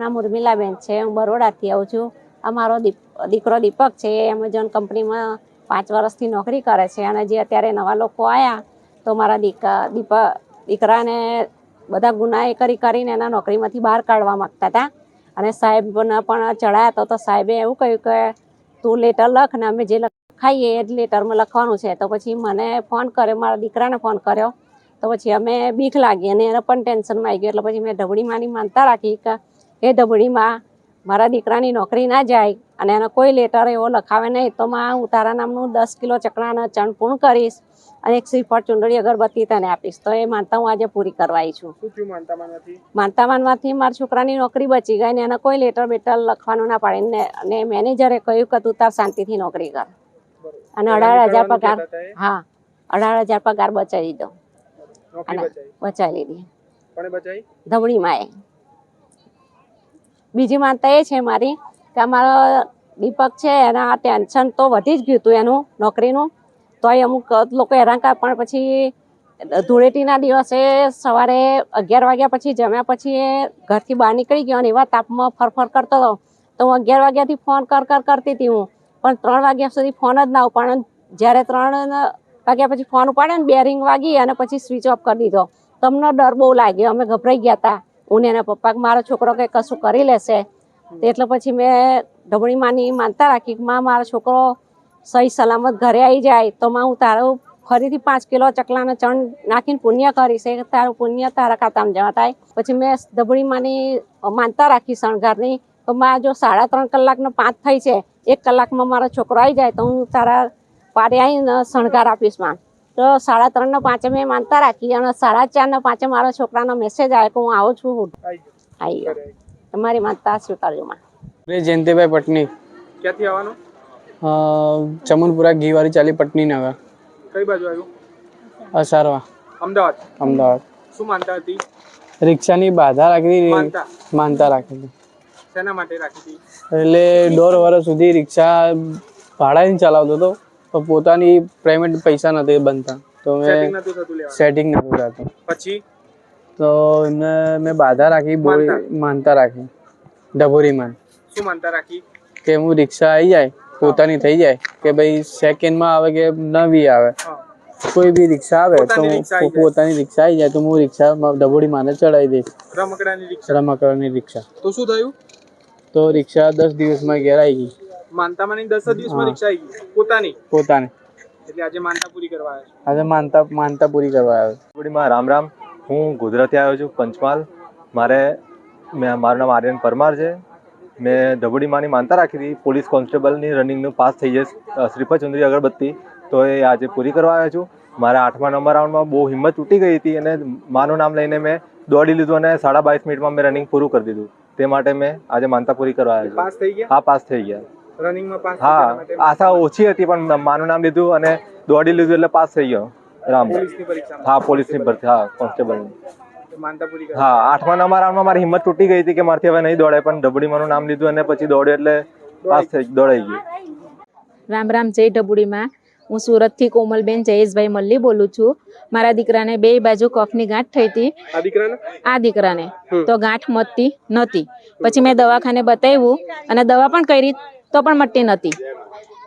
નામ ઉર્મિલાબેન છે. હું બરોડાથી આવું છું. મારો દીપ- દીકરો દીપક છે. એ એમેઝોન કંપનીમાં પાંચ વર્ષથી નોકરી કરે છે અને જે અત્યારે નવા લોકો આવ્યા તો મારા દીકા દીપક દીકરાને બધા ગુના એ કરી, કરીને એના નોકરીમાંથી બહાર કાઢવા માગતા હતા. અને સાહેબને પણ ચડાયા તો તો સાહેબે એવું કહ્યું કે, તું લેટર લખ ને અમે જે લખાઈએ એ જ લેટરમાં લખવાનું છે. તો પછી મને ફોન કર્યો, મારા દીકરાને ફોન કર્યો. તો પછી અમે બીક લાગી અને એને પણ ટેન્શનમાં આવી ગયું. એટલે પછી મેં ઢબડીમાંની માનતા રાખી કે એ ઢબડીમાં મારા દીકરાની નોકરી ના જાય અને એનો કોઈ લેટર એવો લખાવે નહીં તો માં હું તારા નામનું દસ કિલો ચકણાનો ચણ પૂર્ણ કરીશ અને એક શ્રીફળ ચૂંટણી અગરબત્તી તને આપીશ. તો એ માનતા હું આજે પૂરી કરવા છું. માનતા માનવાથી મારા છોકરાની નોકરી બચી ગઈ ને એને કોઈ લેટર બેટર લખવાનું ના પાડીને અને મેનેજરે કહ્યું કે તું તાર શાંતિથી નોકરી કર. અને અઢાર હજાર પગાર હા અઢાર હજાર પગાર બચાવી દીધો અને- બચાવી. લીધી. ધવળી બચાવી? એ. બીજી માનતા એ છે મારી કે અમારો દીપક છે, એના ટેન્શન તો વધી જ ગયું હતું એનું, નોકરીનું. તોય અમુક લોકો હેરાન કર પણ પછી ધૂળેટીના દિવસે સવારે અગિયાર વાગ્યા પછી જમ્યા પછી એ ઘરથી બહાર નીકળી ગયો અને એવા તાપમાં ફરફર કરતો હતો. તો હું અગિયાર વાગ્યાથી ફોન કર કર, કરતી હતી હું. પણ ત્રણ વાગ્યા સુધી ફોન જ ના ઉપાડે જ્યારે ત્રણ વાગ્યા પછી ફોન ઉપાડે ને બે રિંગ વાગી અને પછી સ્વિચ ઓફ કરી દીધો. તમને ડર બહુ લાગ્યો. અમે ગભરાઈ ગયા હતા. હું ને એના પપ્પા મારો છોકરો કંઈ કશું કરી લેશે. એટલે પછી મેં ઢબણી માની માનતા રાખી કે માં, મારો છોકરો સહી સલામત ઘરે આવી જાય તો માં હું તારું ફરીથી પાંચ કિલો ચકલાનો ચણ નાખીને પુણ્ય કરીશ. એ તારું પુણ્ય તારા ખાતામાં જવા થાય. પછી મેં ઢબણી માની માનતા રાખી શણગારની તો માં, જો સાડા ત્રણ કલાકનો પાંચ થઈ છે, એક કલાકમાં મારો છોકરો આવી જાય તો હું તારા પાડે આવીને શણગાર આપીશ, માં. તો સાડા ત્રણ ને પાંચે મેં માનતા રાખી અને સાડા ચાર ને પાંચે મારા છોકરાનો મેસેજ આવ્યો કે હું આવું છું હું. આવી ગયો. તમારી માનતા સ્વીકારજો માં રે જયંતિભાઈ પટની. ક્યાંથી આવવાનું? ચમનપુરા ઘીવારી ચાલી પટની નગર કઈ બાજુ આવ્યું? અસારવા. અમદાવાદ. અમદાવાદ. શું માનતા હતી? રિક્ષાની બાધા રાખી હતી માનતા. માનતા રાખી હતી શેના માટે રાખી હતી એટલે દોઢ વર્ષ સુધી રિક્ષા ભાડાની ચલાવતો હતો. તો પોતાની પ્રાઇવેટ પૈસા નથી બનતા તો સેટિંગ મેં નતું થતું લેવાનું સેટિંગ નતું થતું પછી તો એમને મેં બાધા રાખી બોરી માનતા રાખી ડભોરીમાં શું માનતા રાખી કે હું રિક્ષા આવી જાય પોતાની થઈ જાય કે ભાઈ સેકન્ડમાં આવે કે નવી આવે હા કોઈ બી રિક્ષા આવે તો પોતાની હું રિક્ષા આવી જાય. પોતાની રિક્ષા આવી જાય તો હું રિક્ષા ડબોડી માને ચડાવી દઈશ રમકડાની રિક્ષા રમકડાની રિક્ષા તો શું થયું તો રિક્ષા દસ દિવસમાં ઘેર આવી ગઈ માનતા માની દસ જ દિવસમાં હા. રિક્ષા આવી ગઈ. પોતાની. પોતાને. એટલે આજે માનતા પૂરી કરવા આવ્યા છો. આજે માનતા માનતા પૂરી કરવા આવ્યો ડબુડીમાં રામ રામ. હું ગોધરાથી આવ્યો છું પંચમહાલ. મારે મેં મારું નામ આર્યન પરમાર છે. મેં ડબુડીમાંની માનતા રાખી હતી. પોલીસ કોન્સ્ટેબલની રનિંગનું પાસ થઈ જશે શ્રીફળ ચુંદરી અગરબત્તી. તો એ આજે પૂરી કરવા આવ્યો છું. મારા આઠમા નંબર રાઉન્ડમાં બહુ હિંમત તૂટી ગઈ હતી અને માનું નામ લઈને મેં દોડી લીધું અને સાડા બાવીસ મિનિટમાં મેં રનિંગ પૂરું કરી દીધું. તે માટે મેં આજે માનતા પૂરી કરવા આવ્યો પાસ થઈ ગયા? હા પાસ થઈ ગયા. રનિંગમાં પાસ હા આશા ઓછી હતી પણ માનું નામ લીધું અને દોડી લીધું એટલે પાસ થઈ ગયો રામ. હા પોલીસની ભરતી હા કરવા હા આઠમા નંબર રાઉન્ડમાં મારી હિંમત તૂટી ગઈ હતી કે મારથી હવે નહીં દોડાય પણ ડબડીમાંનું નામ લીધું અને પછી દોડ્યો એટલે પાસ થઈ દોડાઈ ગયું. રામ રામ જય ઢબુડીમાં હું સુરતથી કોમલબેન જયેશભાઈ મલ્લી બોલું છું. મારા દીકરાને બે બાજુ કફની ગાંઠ થઈ હતી. આ દીકરાને? આ તો ગાંઠ મતતી નહોતી. પછી મેં દવાખાને બતાવ્યું અને દવા પણ કરી તો પણ મટતી નથી.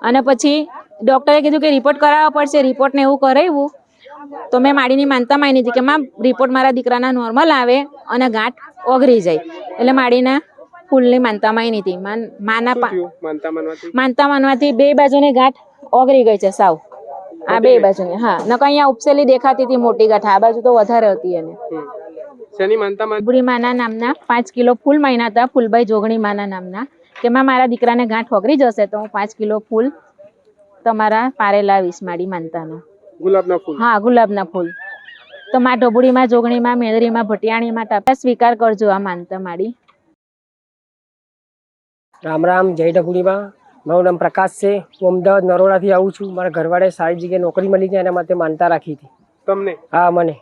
અને પછી ડૉક્ટરે કીધું કે રિપોર્ટ કરાવવો પડશે રિપોર્ટને એવું કરાવ્યું. તો મેં માડીની માનતા માની હતી કે માં રિપોર્ટ મારા દીકરાના નોર્મલ આવે અને ગાંઠ ઓગરી જાય. એટલે માડીના ફૂલની માનતા માની હતી. માના માનતા માનવાથી? બે બાજુની ગાંઠ ઓગરી ગઈ છે સાવ. આ બે બાજુની હા. નકર અહીંયા ઉપસેલી દેખાતી હતી મોટી ગાંઠ. આ બાજુ તો વધારે હતી એને. શેની માનતા બુડી માના નામના પાંચ કિલો ફૂલ માયના હતા ફૂલભાઈ જોગણી માના નામના. કે માં મારા દીકરાને ગાંઠ ઓગળી જશે તો હું પાંચ કિલો ફૂલ તમારા પારે લાવીશ મારી માનતાના. ગુલાબના ફૂલ? હા ગુલાબના ફૂલ. તો માં ઢોબુડીમાં જોગણીમાં મેદરીમાં ભટિયાણીમાં ટાપા સ્વીકાર કરજો આ માનતા માડી રામ રામ જય ઢગુડીમાં મારું નામ પ્રકાશ છે. હું અમદાવાદ નરોડાથી આવું છું. મારા ઘરવાળે સારી જગ્યાએ નોકરી મળી જાય એના માટે માનતા રાખી હતી. તમને? હા મને.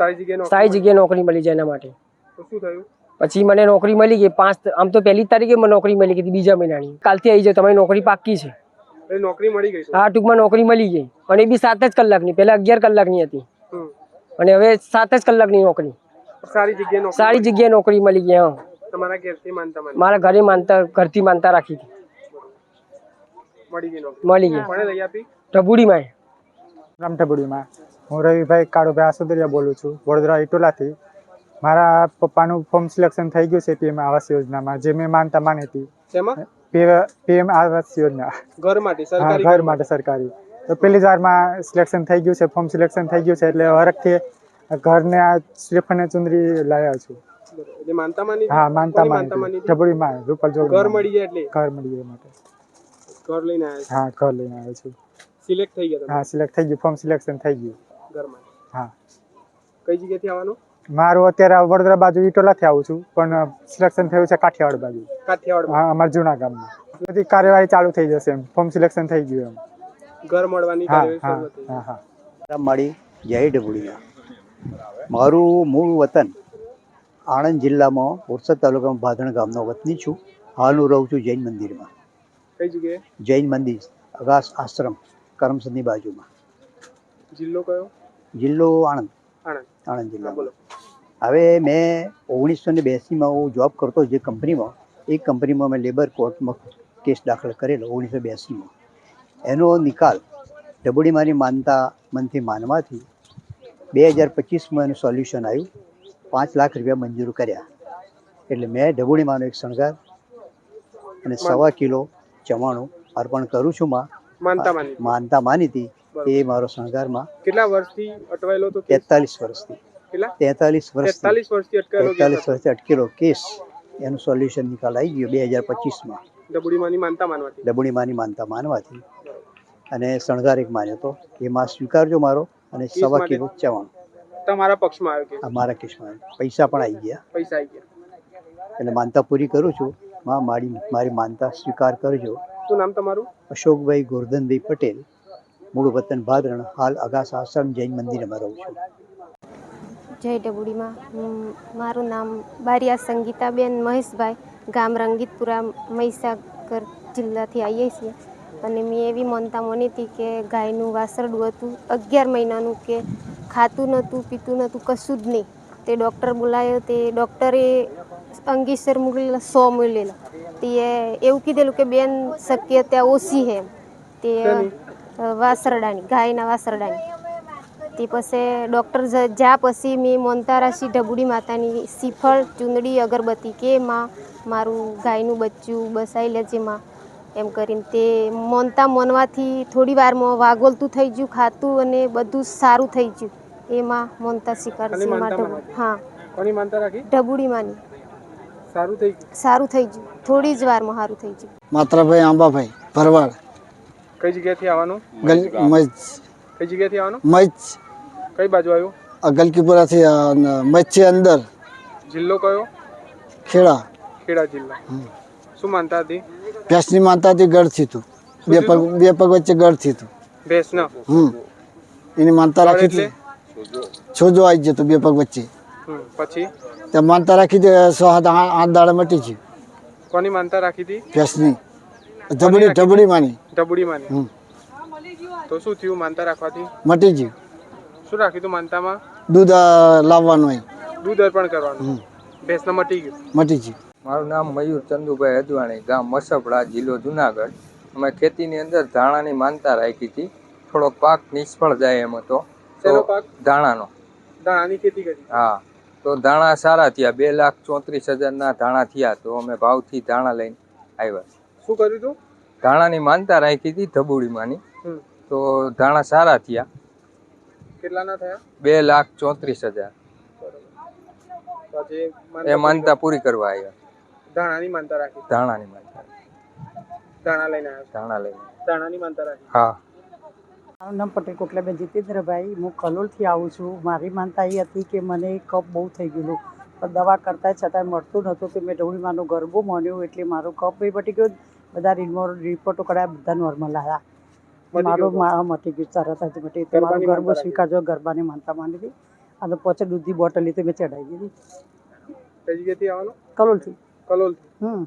સારી જગ્યાએ નોકરી સારી જગ્યાએ નોકરી મળી જાય એના માટે. શું થયું? પછી મને નોકરી મળી ગઈ પાંચ આમ તો પહેલી જ તારીખે મને નોકરી મળી ગઈ હતી બીજા મહિનાની. કાલથી આવી જાય તમારી નોકરી પાક્કી છે. એ નોકરી મળી ગઈ હા ટૂંકમાં નોકરી મળી ગઈ. અને એ બી સાત જ કલાકની પહેલા અગિયાર કલાકની હતી. અને હવે સાત જ કલાકની નોકરી. સારી જગ્યાએ નોકરી સારી જગ્યાએ નોકરી મળી ગઈ હા. તમારા ઘરથી માનતા મારા ઘરે માનતા ઘરથી માનતા રાખી હતી. મળી ગઈ નોકરી. મળી ગઈ. લઈ આપી? ઢબુડીમાં હું રવિભાઈ કાળુભાઈ આસુદરિયા બોલું છું. વડોદરા ઇટોલાથી મારા પપ્પાનું ફોર્મ સિલેક્શન થઈ ગયું છે પીએમ આવાસ યોજનામાં જે મેં માનતા માની હતી. પીએમ આવાસ યોજના. ઘર માટે સરકારી ઘર માટે સરકારી. તો પહેલી વારમાં સિલેક્શન થઈ ગયું છે ફોર્મ સિલેક્શન થઈ ગયું છે એટલે હરખથી ઘરને આ શ્રીફળને ચુંદરી લાવ્યા છું. હા માનતા માની માની હતી? રૂપલ જોગ ઘર મળી જાય એટલે? ઘર મળી ગયા માટે. ઘર લઈને આવ્યા હા ઘર લઈને આવ્યો છું. સિલેક્ટ થઈ ગયા હા સિલેક્ટ થઈ ગયું ફોર્મ સિલેક્શન થઈ ગયું. તમે ઘર હા. કઈ જગ્યાથી આવવાનું? મારું અત્યારે વડોદરા બાજુ ઇટોલાથી આવું છું પણ સિલેક્શન થયું છે કાઠિયાવાડ બાજુ. કાઠિયાવાડ હા અમારા જૂના ગામમાં. બધી કાર્યવાહી ચાલુ થઈ જશે એમ. ફોર્મ સિલેક્શન થઈ ગયું એમ. ઘર મળવાની હા હા હા હા. મારી જય ડબુડિયા મારું મૂળ વતન આણંદ જિલ્લામાં બોરસદ તાલુકામાં ભાદણ ગામનો વતની છું. હાલ હું રહું છું જૈન મંદિરમાં. કઈ જગ્યાએ? જૈન મંદિર અગાસ આશ્રમ કરમસદની બાજુમાં. જિલ્લો કયો? જિલ્લો આણંદ. આણંદ. આણંદ જિલ્લા બોલો. હવે મેં ઓગણીસો ને બ્યાસીમાં હું જોબ કરતો જે કંપનીમાં એ કંપનીમાં મેં લેબર કોર્ટમાં કેસ દાખલ કરેલો ઓગણીસો બ્યાસીમાં એનો નિકાલ ડબુડીમાંની માનતા મનથી માનવાથી બે હજાર પચીસમાં એનું સોલ્યુશન આવ્યું. પાંચ લાખ રૂપિયા મંજૂર કર્યા. એટલે મેં ડબુડીમાંનો એક શણગાર અને સવા કિલો ચવાણું અર્પણ કરું છું માં. માનતા માની હતી એ મારો શણગારમાં કેટલા વર્ષથી અટવાયેલો તેતાલીસ વર્ષથી. કેટલા તેતાલીસ વર્ષથી. તેતાલીસ વર્ષથી અટકાયેલો તેતાલીસ વર્ષથી અટકેલો કેસ. એનું સોલ્યુશન નિકાલ આવી ગયો બે હજાર પચીસમાં. ડબુડીમાંની માનતા માનવાથી? ડબુણીમાંની માનતા માનવાથી. અને શણગાર એક માન્યો હતો. એ માં સ્વીકારજો મારો અને સવા કિલો ચવાણું તમારા પક્ષમાં આવ્યો કે અમારા કેસમાં પૈસા પણ આવી ગયા. પૈસા આવી ગયા. એટલે માનતા પૂરી કરું છું. માં મારી મારી માનતા સ્વીકાર કરજો. શું નામ તમારું? અશોકભાઈ ગોરધનભાઈ પટેલ મૂળ વતન ભાદરણ હાલ અગાસ આશ્રમ જૈન મંદિરમાં રહું છું. જય ડબુડીમાં. મારું નામ બારિયા સંગીતાબેન મહેશભાઈ ગામ રંગીતપુરા મહીસાગર જિલ્લાથી આવીએ છીએ. અને મેં એવી માનતા મની હતી કે ગાયનું વાસરડું હતું અગિયાર મહિનાનું કે ખાતું નહોતું પીતું નહોતું કશું જ નહીં. તે ડૉક્ટર બોલાયો તે ડૉક્ટરે અંગીસર મૂકેલા સો મૂકેલા તે એવું કીધેલું કે બેન શક્યતા ઓછી છે એમ. તે વાસરડાની ગાયના વાસરડાની. તે પછી ડૉક્ટર જ્યાં પછી મેં મોન્તારાશી ઢબુડી માતાની શ્રીફળ ચૂંદડી અગરબત્તી કે માં મારું ગાયનું બચ્ચું બસાઈ લેજે માં. એમ કરીને તે મોનતા મોનવાથી થોડી વારમાં વાગોલતું થઈ ગયું ખાતું અને બધું સારું થઈ ગયું એમાં મોનતા શિકાર ખાલી છે માનતા માટે હા. ઢબુડી માની. સારું થઈ ગયું સારું થઈ ગયું થોડી જ વારમાં સારું થઈ ગયું માત્રાભાઈ આંબાભાઈ ભરવાડ. કઈ જગ્યાથી આવવાનું? કઈ જગ્યાથી આવવાનું? મચ્છ. કઈ બાજુ આવ્યું? અગલકીપુરાથી ગલકીપુરાથી મચ્છી અંદર. જિલ્લો કયો? ખેડા. ખેડા જિલ્લા. શું માનતા હતી? ભેંસની માનતાથી ગઢ તું બે પગ બે પગ વચ્ચે ગઢ તું ભેંસના હમ. એની માનતા રાખી હતી. છોજો આવી જતો બે પગ વચ્ચે. પછી? ત્યાં માનતા રાખી હતી સો હાથ આઠ દાડા મટી છે કોની માનતા રાખી હતી? ભેંસની. ઢબડી ઢબડી માની ઢબડી માની હમ. તો શું થયું માનતા રાખવાથી? મટી ગયું. શું રાખ્યું તું માનતામાં? દૂધ લાવવાનું હોય. દૂધ અર્પણ કરવાનું. ભેંસના મટી ગયું. મટી ગયું. મારું નામ મયુર ચંદુભાઈ અદવાણી ગામ મસપડા જિલ્લો જુનાગઢ. અમે ખેતીની અંદર ધાણાની માનતા રાખી હતી. થોડોક પાક નિષ્ફળ જાય એમ હતો. ધાણાનો. ધાણાની ખેતી કરી. હા. તો ધાણા સારા થયા. બે લાખ ચોત્રીસ હજારના ધાણા થયા. તો અમે ભાવથી ધાણા લઈને આવ્યા. શું કર્યું તું? ધાણાની માનતા રાખી હતી ધબુડીમાંની. તો ધાણા સારા થયા. કેટલાના થયા? બે લાખ ચોત્રીસ હજાર. એ માનતા પૂરી કરવા આવ્યા ધાણાની માનતા રાખી? ધાણાની માનતા. ધાણા લઈને આવ્યા ધાણા લઈને. ધાણાની માનતા રાખી? હા. મારું નામ પટેલ કોકલાબેન જીતેન્દ્રભાઈ. હું કલોલથી આવું છું. મારી માનતા એ હતી કે મને કફ બહુ થઈ ગયેલું. પણ દવા કરતાં છતાંય મળતું નહોતું તો મેં ઢોળીમાનો ગરબો માન્યો એટલે મારો કફ એ પટી ગયો. બધા રિપોર્ટો કરાયા બધા નોર્મલ આવ્યા મારો મટી ગયું તરત જ મટી ગયું. મારો ગરબો સ્વીકારજો ગરબાની માનતા માની હતી. અને પછી દૂધની બોટલ લીધી મેં ચડાવી દીધી. કઈ જગ્યાથી આવવાનું કલોલથી. કલોલથી? હમ.